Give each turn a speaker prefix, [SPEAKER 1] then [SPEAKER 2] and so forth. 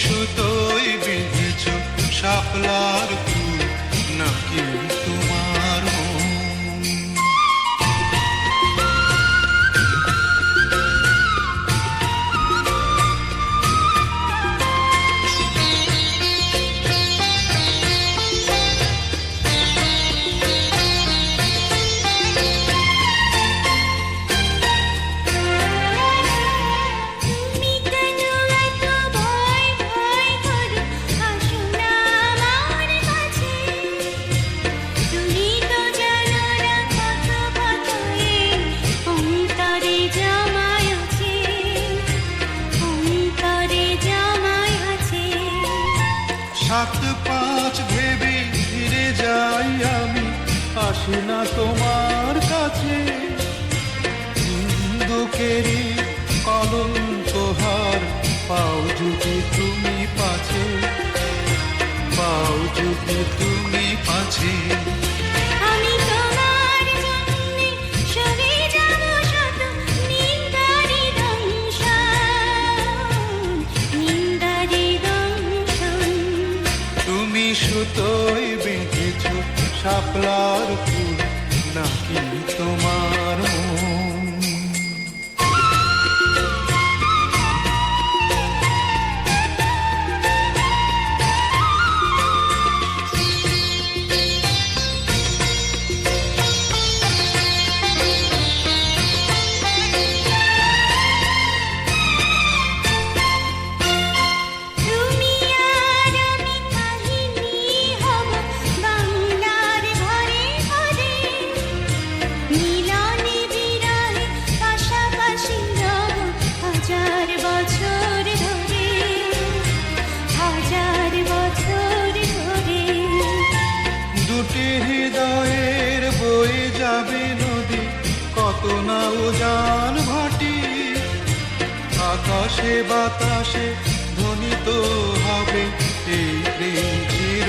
[SPEAKER 1] সুতোয় বেঁধেছ শাপলার ফুল নাকি?
[SPEAKER 2] আসি না
[SPEAKER 1] তোমার কাছে। হিন্দুকেরই কলঙ্ক হার পাও যদি তুমি পাছে পাও যদি তুমি পাছে। তুমি সুতোয় বেঁধেছ শাপলার নাকি তোমার মন? হৃদয়ের বয়ে যাবে নদী কত আকাশে বাতাসে ধ্বনিত হবে এই প্রেম চির